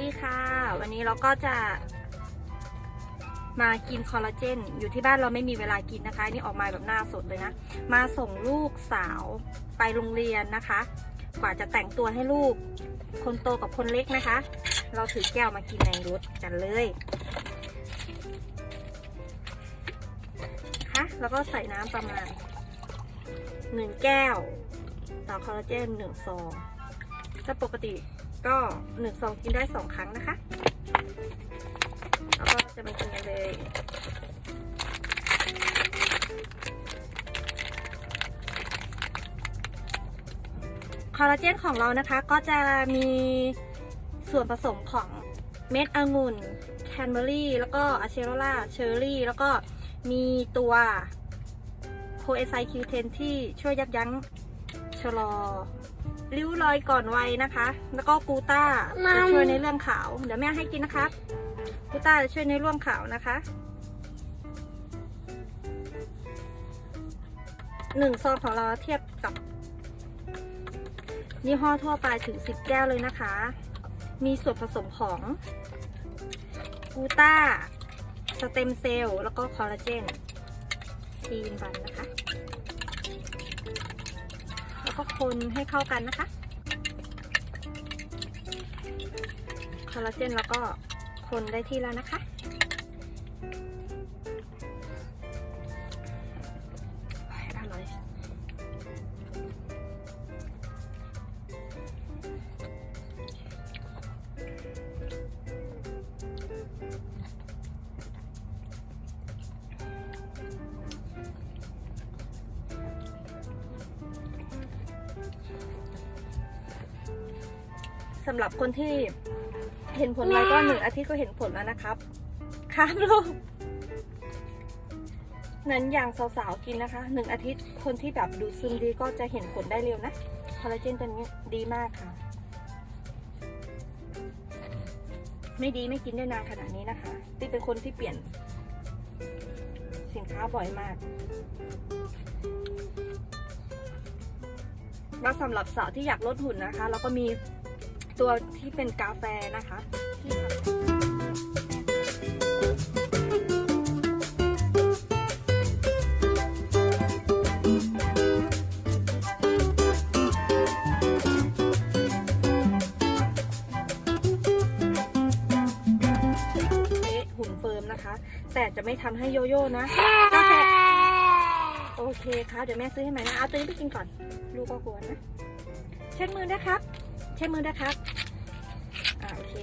ดีค่ะ วันนี้เราก็จะ มากินคอลลาเจน อยู่ที่บ้านเราไม่มีเวลากินนะคะ นี่ออกมาแบบหน้าสดเลยนะ มาส่งลูกสาวไปโรงเรียนนะคะ กว่าจะแต่งตัวให้ลูก คนโตกับคนเล็กนะคะ เราถือแก้วมากินในรถกันเลยค่ะแล้วก็ใส่น้ำประมาณหนึ่งแก้ว ต่อคอลลาเจนหนึ่งซองถ้าปกติ ก็หนึ่งซองกินได้สองครั้งนะคะ แล้วก็จะมากินกันเลยคอลลาเจนของเรานะคะก็จะมีส่วนผสมของเม็ดองุ่น แคนเบอรี่ แล้วก็อะเชโรล่าเชอร์รี่ แล้วก็มีตัวโคเอไซคิวเทนที่ช่วยยับยั้งชะลอ ริ้วรอยก่อนวัยนะคะ แล้วก็กูต้ามัมจะช่วยในเรื่องขาว เดี๋ยวแม่ให้กินนะครับ กูต้าจะช่วยในเรื่องขาวนะคะหนึ่งซองของเราเทียบกับยี่ห้อทั่วไปถึง10แก้วเลยนะคะ มีส่วนผสมของกูต้า สเต็มเซลล์ แล้วก็คอลลาเจนทีนบันนะคะ แล้วก็คนให้เข้ากันนะคะคอลลาเจนแล้วก็คนได้ที่แล้วนะคะ สำหรับคนที่เห็นผลไวก็หนึ่งอาทิตย์ก็เห็นผลแล้วนะครับ ครับลูกนั้นอย่างสาวๆกินนะคะหนึ่งอาทิตย์คนที่แบบดูซึมดีก็จะเห็นผลได้เร็วนะคอลลาเจนตัวนี้ดีมากค่ะ ไม่ดีไม่กินได้นานขนาดนี้นะคะติ๊กเป็นคนที่เปลี่ยน สินค้าบ่อยมากแล้วสำหรับสาวที่อยากลดหุ่นนะคะ เราก็มี ตัวที่เป็นกาแฟนะคะที่ทำให้หุ่นเฟิร์มนะคะ แต่จะไม่ทำให้โยโย่นะกาแฟโอเคครับเดี๋ยวแม่ซื้อให้ใหม่นะเอาตัวนี้ไปกินก่อน ลูกก็กลัวนะ เช็ดมือนะครับ เช็ดมือนะครับอ่าโอเค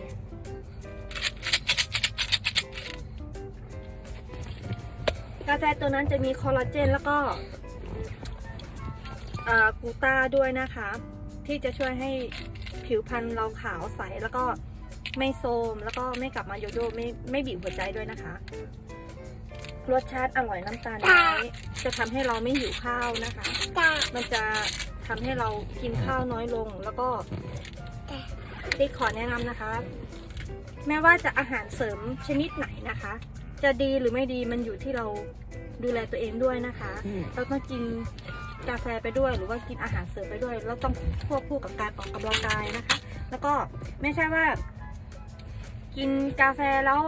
กาแฟตัวนั้นจะมีคอลลาเจนแล้วก็อ่ากูต้าด้วยนะคะ ที่จะช่วยให้ผิวพรรณเราขาวใสแล้วก็ไม่โทรมแล้วก็ไม่กลับมาโยโย่ไม่ไม่บีบหัวใจด้วยนะคะรสชาติอร่อยน้ำตาลน้อยจะทำให้เราไม่หิวข้าวนะคะจ้ามันจะทำให้เรากินข้าวน้อยลง แล้วก็ ติ๊กขอแนะนำนะคะ แม้ว่าจะอาหารเสริมชนิดไหนนะคะ จะดีหรือไม่ดีมันอยู่ที่เราดูแลตัวเองด้วยนะคะ เราต้องกินกาแฟไปด้วย หรือว่ากินอาหารเสริมไปด้วยแล้วต้องควบคู่กับการออกกำลังกายนะคะ แล้วก็ไม่ใช่ว่า กินกาแฟแล้ว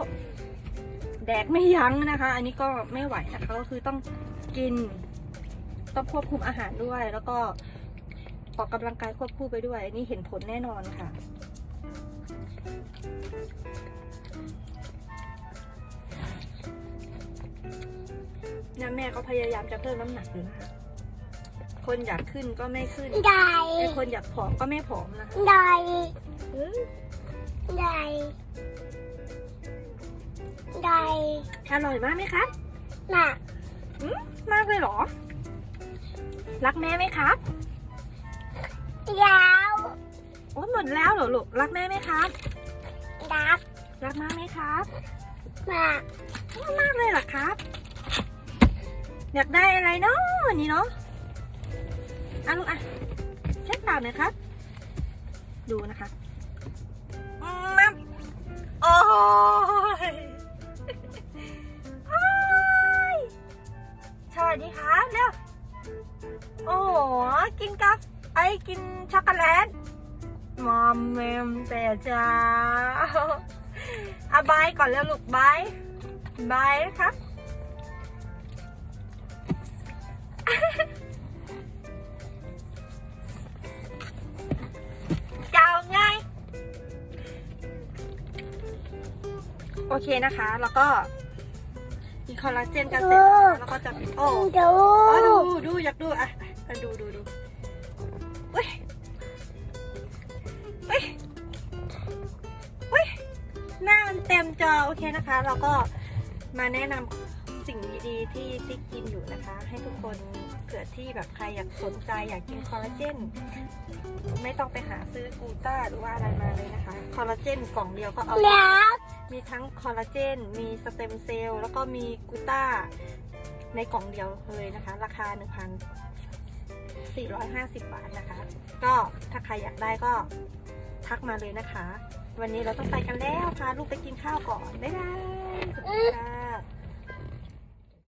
แดกไม่ยั้งนะคะ อันนี้ก็ไม่ไหวนะคะก็คือต้องกินต้องควบคุมอาหารด้วย แล้วก็ออกกำลังกายควบคู่ไปด้วย อันนี้เห็นผลแน่นอนค่ะ เนี่ยแม่ก็พยายามจะเพิ่มน้ำหนักอยู่นะคะ คนอยากขึ้นก็ไม่ขึ้นได้ไอ้คนอยากผอมก็ไม่ผอมนะคะได้เอ้ยได้ได้อร่อยมากไหมครับน่ะอืมมากเลยเหรอ รักแม่ไหมครับยาว โอ้ยหมดแล้วเหรอลูก รักแม่ไหมครับดัก รักมากไหมครับมากมากเลยเหรอครับ อยากได้อะไรเนาะวันนี้เนาะอะลูกอะเช็ดปากหน่อยครับ ดูนะคะมัมโอ้ยโอ้ยสวัสดีครับเร็วโอ้โหกินกาแฟไอ้กินช็อกโกแลต มอมเมมแต่เช้าอะบายก่อนแล้วลูกบายบายนะครับ เจ้าไง โอเคนะคะ แล้วก็มีคอลลาเจนกันเสร็จนะคะแล้วก็จะโอ้ดูอ๋อดูดูอยากดูอะอะดูดูดูเว้ย หน้ามันเต็มจอโอเคนะคะ เราก็มาแนะนำสิ่งดีๆที่ติ๊กกินอยู่นะคะ ให้ทุกคนเผื่อที่แบบใครอยากสนใจอยากกินคอลลาเจนไม่ต้องไปหาซื้อกูต้าหรือว่าอะไรมาเลยนะคะ คอลลาเจนกล่องเดียวก็เอาแล้วมีทั้งคอลลาเจน มีสเต็มเซลล์แล้วก็มีกูต้าในกล่องเดียวเลยนะคะ ราคา 1,450 บาทนะคะ ก็ถ้าใครอยากได้ก็ทักมาเลยนะคะ วันนี้เราต้องไปกันแล้วพาลูกไปกินข้าวก่อน บ๊ายบายขอบคุณค่ะ